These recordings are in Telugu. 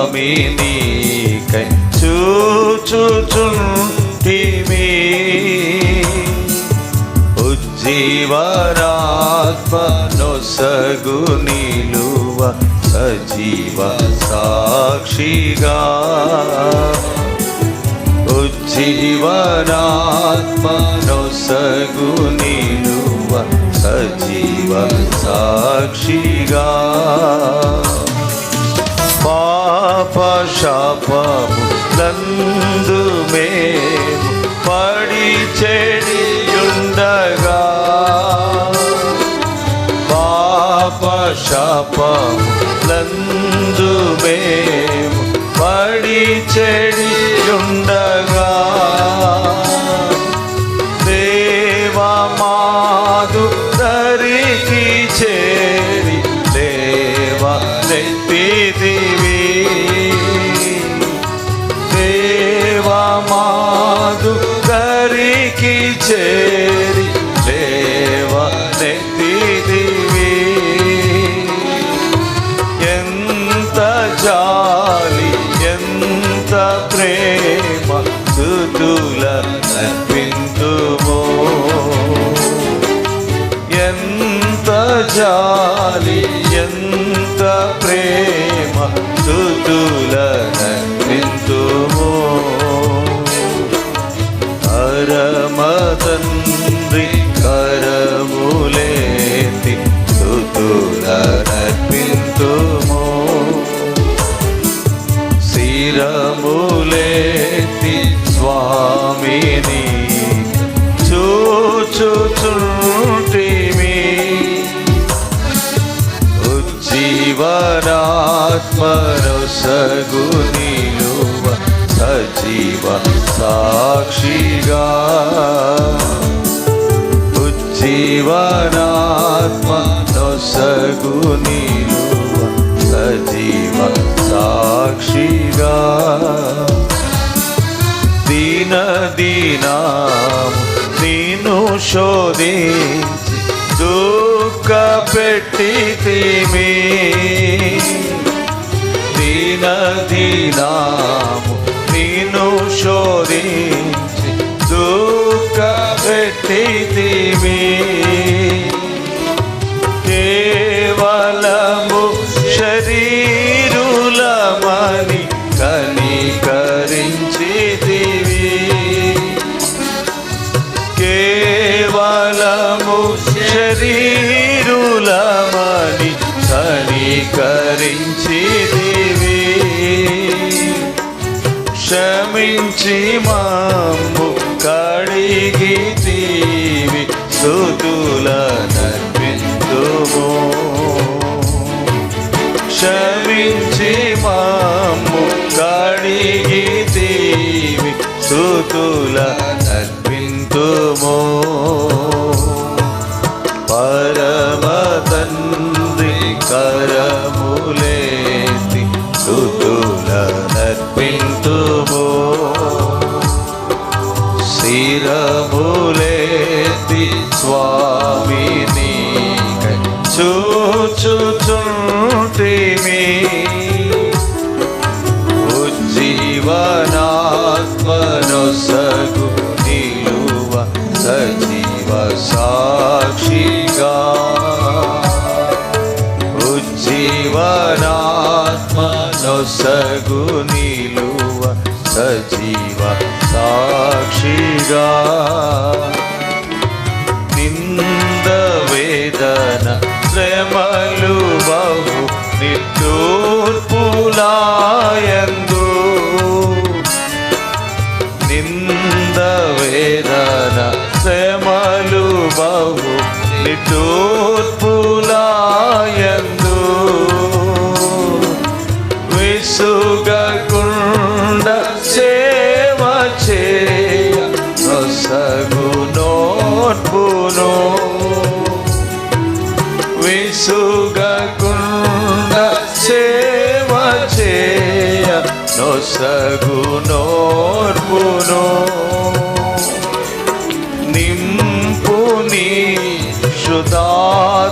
స్వామిని కై ఉజ్జీవరాత్మను సగు నిలువ సజీవ సాక్షిగా. ఉజ్జీవరాత్మను సగు నిలువ సజీవ సాక్షిగా. say ప్రేమ తుతుల నర్పింతుమో ఎంత జాలి ఎంత ప్రేమ తుతుల ఉజ్జీవనాత్మరసగు నిలువ సజీవ సాక్షిగా. దీన దీనా నిన్ను శోధించి దుఃఖ పెట్టి తీమి దీన దీనాము నిన్ను శోధించి దుఃఖ పెట్టి క్షమించి మాము కడిగి తీవి సుతుల నర్పిందుము క్షమించి మాము కడిగి తీవి సుతుల నర్పింతుము సజీవ సాక్షిగా ఉజ్జీవనాత్మనొసగు నిలువ సజీవ సాక్షిగా నింద వేదన శ్రమలు బహు నిట్టూర్పులాయందు నింద శ్రమలు బహు నిట్టూర్పులాయందు విసుగకుండ సేవ చేయ నొసగు నోట్పును విసుగకుండ సేవ చేయ నొసగు నోర్పును.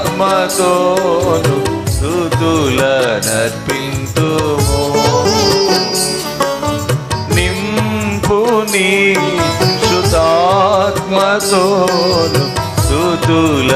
ఆత్మతోను స్థుతుల నర్పింతుము నింపు శుతాత్మతోను స్థుతుల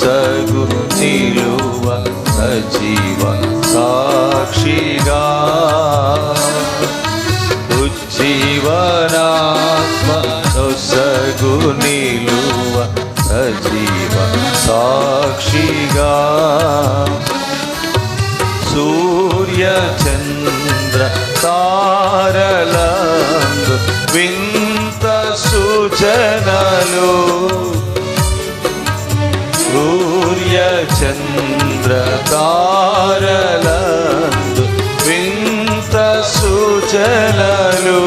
సగు నిలువ సజీవ సాక్షిగా. ఉజ్జీవనాత్మను సగు నిలువ సజీవ సాక్షిగా. సూర్య చంద్ర తా చంద్ర వింత సూచనలు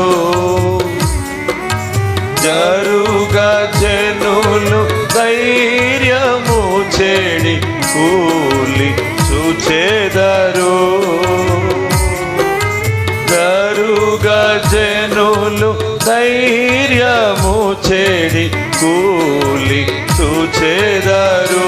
జరుగ జనులు ధైర్యము చెడి కూలి చూచెదరు జరుగ జనులు ధైర్యము చెడి కూలి చూచెదరు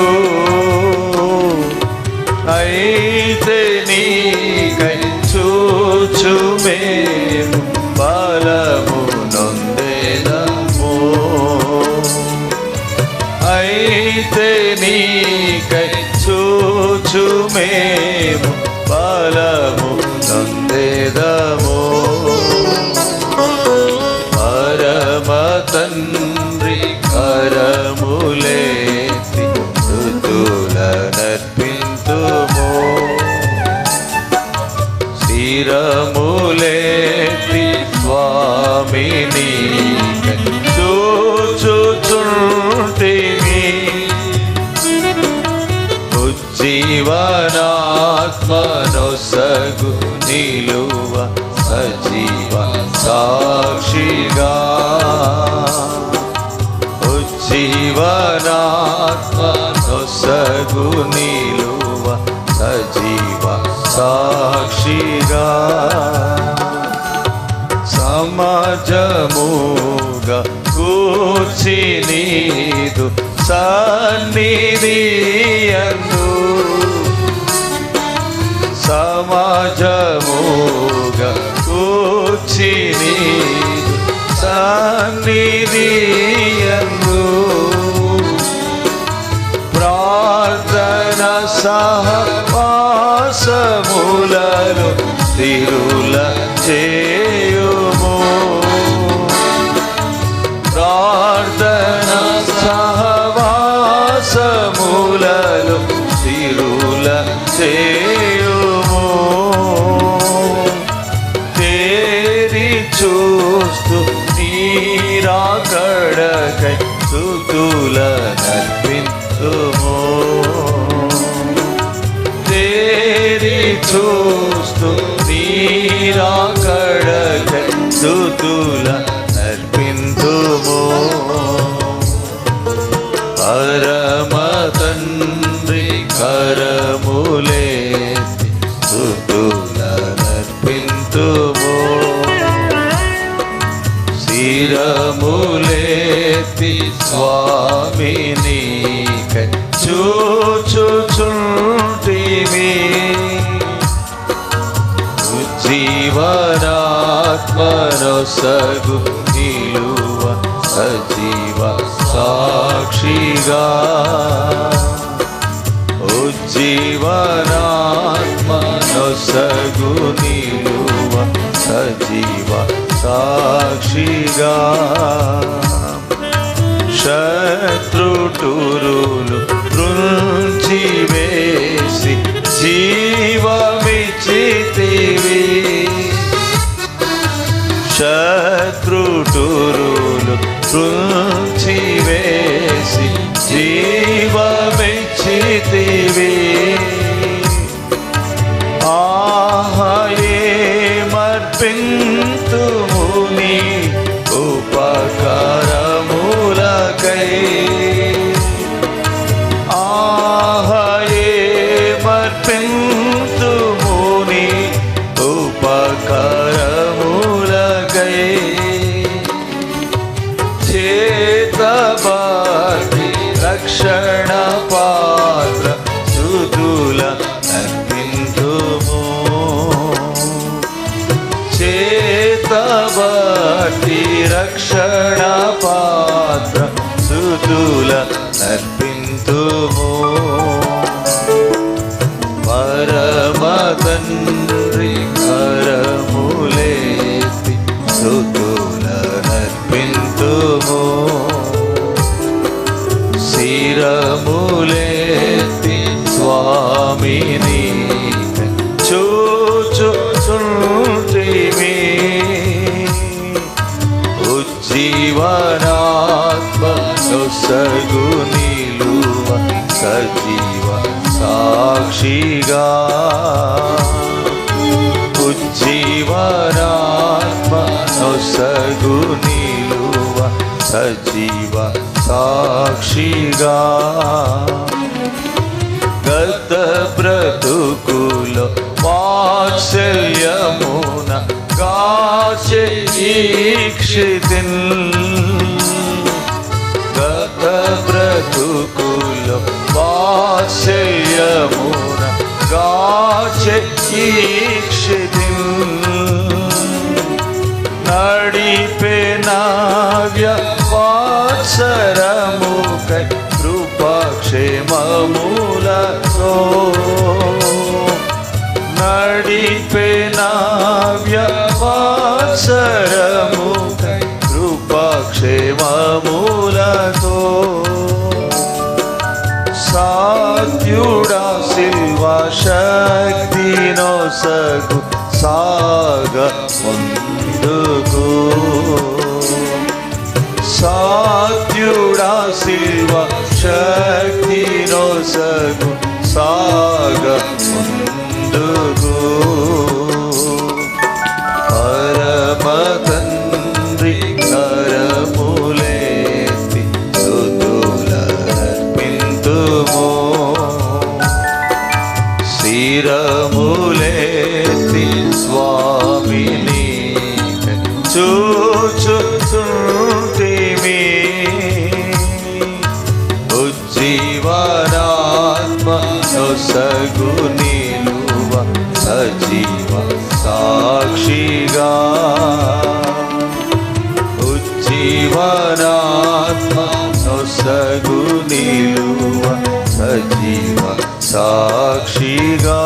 అయితే నీకై చూచు మేము బలము నందేదము. పరమ తండ్రి కరములేతి తుతుల నర్పింతుము స్థిరములేతి స్వామిని సగు నీలువ సజీవ సాక్షిగా సమాజముగా కూర్చి నీదు సన్నిధియందు. సమాజముగా కూర్చి నీదు సన్నిధియందు. ప్రార్థన సహవాసములను తిరుల చేయుము. ప్రార్థన సహవాసములను తిరుల చేయుము. తేరి చూస్తూ నీరాకడకై తుతుల నర్పింతుము చూస్తూ నీరాకడకై తుతుల నర్పింతుము పరమ తండ్రి కరములేతి తుతుల నర్పింతుము శిరములేతి స్వామిని సగు నిలువ సజీవ సాక్షిగా. ఉజ్జీవనాత్మను సగు నిలువ సజీవ సాక్షిగా. శత్రుటూరు శత్రుటూరులు రుంచి गए। చేతబాటి రక్షణ పాత్ర సుదుల అందిందుము చేతబాటి రక్షణ పాత్ర సుదుల అర్పింతుము పరమతన్ను సజీవ సాక్షిగా ఉజ్జీవనాత్మ నొసగు నిలువ సజీవ సాక్షిగా గత బ్రతుకులో వాత్సల్యమున కాచే ఈక్షితిన్ గత బ్రతుకులో వాత్సల్యమున కాచే ఈక్షితిన్ నడిపే నావ్య వాత్సరముకై కృపాక్షేమములతో సగు సాగ ముందుకు సాధ్యుడా శివ శక్తి సగు సాగ ముందుకు నొసగు నిలువ సజీవ సాక్షిగా